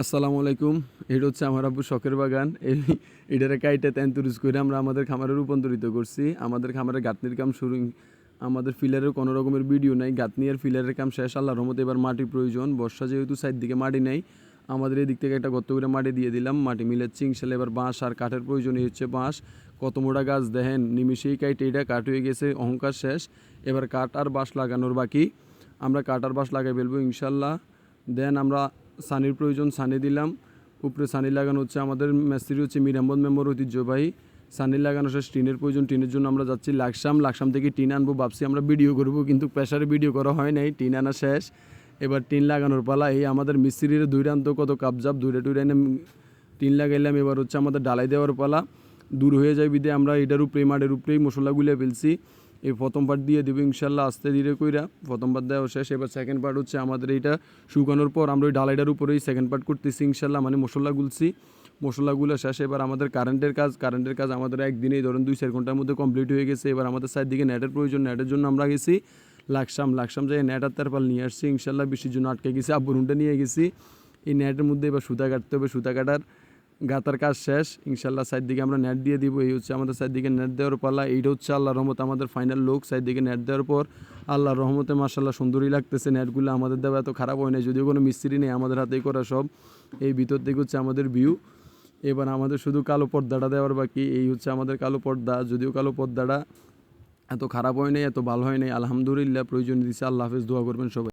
আসসালামু আলাইকুম। এটা হচ্ছে আমার আব্বু শখের বাগান। এই এটারে কাইটে তেন্তুরিজ করে আমরা আমাদের খামারে রূপান্তরিত করছি। আমাদের খামারে গাঁথনির কাম শুরু আমাদের ফিলারের কোনো রকমের ভিডিও নাই। গাঁথনি আর ফিলারের কাম শেষ। আল্লাহর রহমতে এবার মাটি প্রয়োজন। বর্ষা যেহেতু সাইড দিকে মাটি নেই, আমাদের এই দিক থেকে একটা গর্ত করে মাটি দিয়ে দিলাম। মাটি মিলাচ্ছি ইনশাল্লাহ এবার বাঁশ আর কাঠের প্রয়োজন হচ্ছে বাঁশ। কত মোটা গাছ দেখেন নিমিশেই কাইটে এটা। কাঠ হয়ে গেছে, অহংকার শেষ। এবার কাঠ আর বাঁশ লাগানোর বাকি। আমরা কাঠ আর বাঁশ লাগাই ফেলব ইনশাল্লাহ। দেন আমরা সানির প্রয়োজন, সানি দিলাম। উপরে সানি লাগানো হচ্ছে আমাদের মেস্ত্রি হচ্ছে মিরাম্বদ মেম্বর ঐতিহ্যবাহী। সানি লাগানো শেষ, টিনের প্রয়োজন, টিনের জন্য আমরা যাচ্ছি লাকসাম। লাকসাম থেকে টিন আনব, ভাবছি আমরা ভিডিও করব, কিন্তু প্রেশারে ভিডিও করা হয় নাই, টিন আনা শেষ। এবার টিন লাগানোর পালা, এই আমাদের মিস্ত্রির দুইটা আনতো কত কাপজাপ দুইটা টুইটা এনে টিন লাগাইলাম, এবার হচ্ছে আমাদের ডালাই দেওয়ার পালা। দূর হয়ে যায় বিদে আমরা এটার উপরে মাঠের উপরেই মশলা ফেলছি। এই প্রথম পার্ট দিয়ে দেবো ইনশাল্লাহ, আস্তে ধীরে কইরা। প্রথম পার্ট দেওয়া শেষ। এবার সেকেন্ড পার্ট হচ্ছে আমাদের এইটা শুকানোর পর আমরা ওই ডালাইটার উপরেই সেকেন্ড পার্ট করতেছি ইনশাল্লাহ মানে মশলা গুলছি। মশলাগুলো শেষ, এবার আমাদের কারেন্টের কাজ কারেন্টের কাজ আমাদের একদিনেই ধরুন দুই, চার ঘণ্টার মধ্যে কমপ্লিট হয়ে গেছে। এবার আমাদের সাইড দিকে নেটের প্রয়োজন নেটের জন্য আমরা গেছি লাকসাম। লাকসাম যাই নেট আর তারপর নিয়ে আসছি, ইনশাল্লাহ বৃষ্টির জন্য আটকে গেছি আব্বুরুনটা নিয়ে গেছি। এই নেটের মধ্যে এবার সুতা কাটতে হবে, সুতা কাটার গাতার কাজ শেষ, ইনশাল্লাহ সাইড দিকে আমরা নেট দিয়ে দিব। এই হচ্ছে আমাদের সাইড দিকে নেট দেওয়ার পালা। এইটা হচ্ছে আল্লাহ রহমত, আমাদের ফাইনাল লোক সাইড দিকে নেট দেওয়ার পর। আল্লাহর রহমতে মার্শাল্লাহ সুন্দরই লাগতেছে নেটগুলো আমাদের দেওয়া এত খারাপ হয় না যদিও কোনো মিস্ত্রি নেই, আমাদের হাতেই করা সব। এই ভিতর থেকে হচ্ছে আমাদের ভিউ এবার আমাদের শুধু কালো পর্দাটা দেওয়ার বাকি, এই হচ্ছে আমাদের কালো পর্দা। যদিও কালো পর্দাটা এত খারাপ হয় নাই, এত ভালো হয় নাই, আলহামদুলিল্লাহ, প্রয়োজন দিচ্ছে আল্লাহ হাফেজ, দোয়া করবেন সবাই।